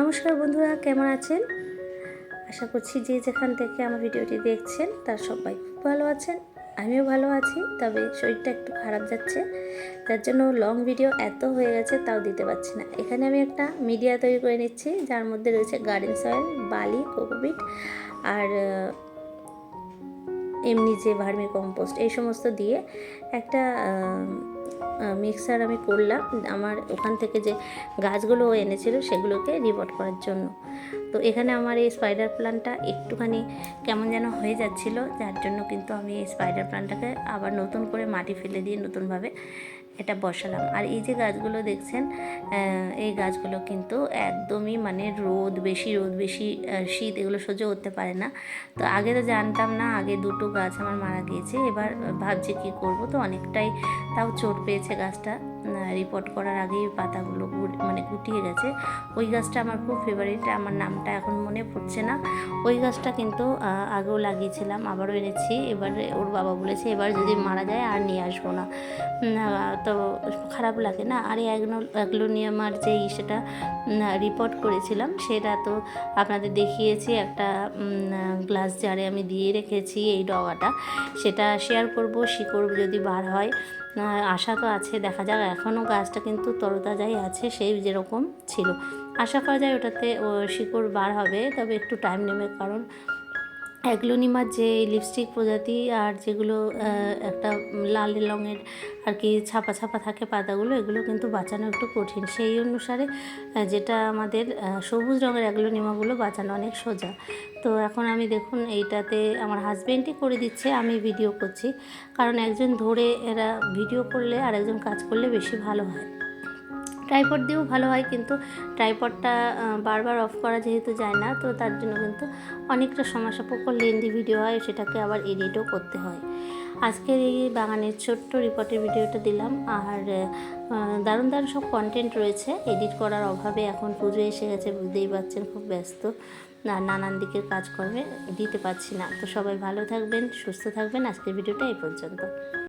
নমস্কার বন্ধুরা, কেমন আছেন? আশা করছি যে যেখান থেকে আমার ভিডিওটি দেখছেন, তার সবাই খুব ভালো আছেন। আমিও ভালো আছি, তবে শরীরটা একটু খারাপ যাচ্ছে। তার জন্য লং ভিডিও এত হয়ে গেছে, তাও দিতে পারছি না। এখানে আমি একটা মিডিয়া তৈরি করে নিচ্ছি, যার মধ্যে রয়েছে গার্ডেন সয়েল বালি কোকোপিট আর এমনি যে ভার্মি কম্পোস্ট এই সমস্ত দিয়ে একটা মিক্সার আমি করলাম আমার ওখান থেকে যে গাছগুলো এনেছিল সেগুলোকে রিপোর্ট করার জন্য। তো এখানে আমার এই স্পাইডার প্ল্যান্টটা একটুখানি কেমন যেন হয়ে যাচ্ছিল, যার জন্য কিন্তু আমি এই স্পাইডার প্ল্যান্টটাকে আবার নতুন করে মাটি ফেলে দিয়ে নতুনভাবে এটা বসালাম। আর এই যে গাছগুলো দেখছেন এই গাছগুলো কিন্তু একদমই মানে রোদ বেশি রোদ বেশি শীত এগুলো সহ্য করতে পারে না। তো আগে তো জানতাম না, আগে দুটো গাছ আমার মারা গিয়েছে, এবার ভাবছি কি করব, তো অনেকটাই তাও চোট পেয়েছে গাছটা। রিপোর্ট করার আগেই পাতাগুলো মানে গুটিয়ে গেছে। ওই গাছটা আমার খুব ফেভারিট আমার নামটা এখন মনে পড়ছে না। ওই গাছটা কিন্তু আগেও লাগিয়েছিলাম, আবারও এনেছি। এবার ওর বাবা বলেছে, এবার যদি মারা যায়, আর নিয়ে আসব না। তো খারাপ লাগে না। আর এই অ্যাগ্লোনিয়ামার যে সেটা রিপোর্ট করেছিলাম, সেটা তো আপনাদের দেখিয়েছি। একটা গ্লাস জারে আমি দিয়ে রেখেছি এই ডগাটা। সেটা শেয়ার করব, শিকড় যদি বার হয় আশা তো আছে। দেখা যাক এখনও গাছটা কিন্তু তরতাজাই আছে, সেই যেরকম ছিল। আশা করা যায় ওটাতে শিকড় বার হবে, তবে একটু টাইম নেবে, কারণ অ্যাগ্লোনিমার যে লিপস্টিক প্রজাতি আর যেগুলো একটা লাল রঙের আর কি ছাপা ছাপা থাকে পাতাগুলো, এগুলো কিন্তু বাঁচানো একটু কঠিন। সেই অনুসারে যেটা আমাদের সবুজ রঙের অ্যাগ্লোনিমাগুলো বাঁচানো অনেক সোজা। তো এখন আমি দেখুন, এইটাতে আমার হাজব্যান্ডই করে দিচ্ছে, আমি ভিডিও করছি। কারণ একজন ধরে এরা ভিডিও করলে আর একজন কাজ করলে বেশি ভালো হয়। ট্রাইপড দিয়েও ভালো হয়, কিন্তু ট্রাইপডটা বারবার অফ করা যেহেতু যায় না, তো তার জন্য কিন্তু অনেকটা সমস্যাপক্ষ লেন্দি ভিডিও হয়, সেটাকে আবার এডিটও করতে হয়। আজকের এই বাগানের ছোট্ট রিপোর্টের ভিডিওটা দিলাম, আর দারুণ দারুণ সব কন্টেন্ট রয়েছে এডিট করার অভাবে এখন পুজো এসে গেছে, বুঝতেই পারছেন, খুব ব্যস্ত, আর নানান দিকের কাজ করবে দিতে পারছি না, তো সবাই ভালো থাকবেন, সুস্থ থাকবেন, আজকের ভিডিওটা এই পর্যন্ত।